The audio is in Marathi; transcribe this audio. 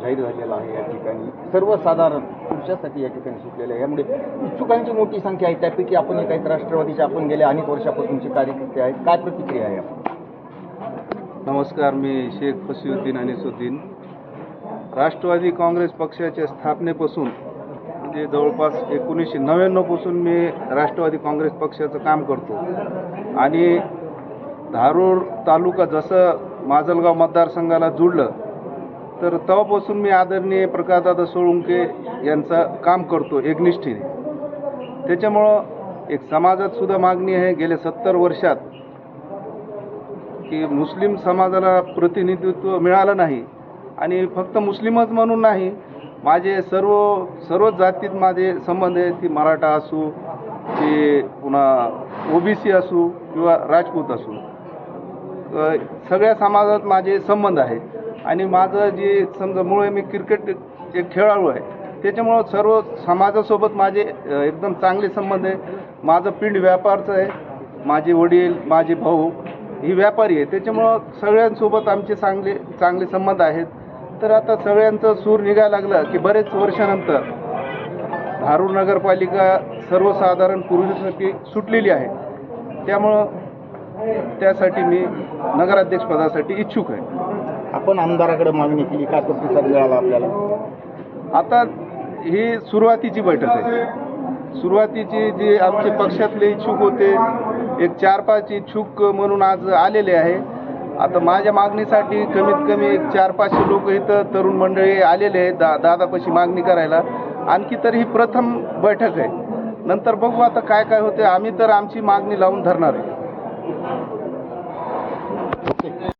झालेला आहे या ठिकाणी. सर्व सर्वसाधारण पुरुषासाठी या ठिकाणी सुटलेलं आहे. यामुळे इच्छुकांची मोठी संख्या आहे. त्यापैकी आपण एक आहेत. राष्ट्रवादीचे आपण गेल्या अनेक वर्षापासूनचे कार्यकर्ते आहेत. काय प्रतिक्रिया आहे? आपण नमस्कार मी शेख फसिउद्दीन अनिसुद्दीन. राष्ट्रवादी काँग्रेस पक्षाच्या स्थापनेपासून म्हणजे जवळपास एकोणीसशे नव्याण्णवपासून मी राष्ट्रवादी काँग्रेस पक्षाचं काम करतो. आणि धारूर तालुका जसं माजलगाव मतदारसंघाला जुळलं तर तेव्हापासून मी आदरणीय प्रकाशदादा सोळुंके यांचं काम करतो एकनिष्ठीने. त्याच्यामुळं एक समाजात सुद्धा मागणी आहे गेल्या सत्तर वर्षात की मुस्लिम समाजाला प्रतिनिधित्व मिळालं नाही आणि फक्त मुस्लिमच म्हणून नाही माझे सर्व सर्वच जातीत माझे संबंध आहे ती मराठा असू की पुन्हा ओबीसी असू किंवा राजपूत असू. सगळ्या समाजात माझे संबंध आहेत. आणि माझं जे समजा मुळे मी क्रिकेट एक खेळाडू आहे त्याच्यामुळं सर्व समाजासोबत माझे एकदम चांगले संबंध आहे. माझं पिंड व्यापारचं आहे. माझे वडील माझे भाऊ ही व्यापारी आहे. त्याच्यामुळं सगळ्यांसोबत आमचे चांगले चांगले संबंध आहेत. तर आता सगळ्यांचं सूर निघायला लागलं की बरेच वर्षानंतर धारूर नगरपालिका सर्वसाधारण पूर्वीसाठी सुटलेली आहे. त्यामुळं त्यासाठी मी नगराध्यक्षपदासाठी इच्छुक आहे. आपण आमदाराकडे मागणी केली काय प्रतिसाद मिळाला आपल्याला? आता ही सुरुवातीची बैठक आहे. सुरुवातीची जे आमचे पक्षातले इच्छुक होते एक चार पाच इच्छुक म्हणून आज आलेले आहे. आता माझ्या मागणीसाठी कमीत कमी एक चार पाचशे लोक इथं तरुण मंडळी आलेले आहेत दा दादापाशी मागणी करायला. आणखी तर ही प्रथम बैठक आहे. नंतर बघू आता काय काय होते. आम्ही तर आमची मागणी लावून धरणार आहे. Okay.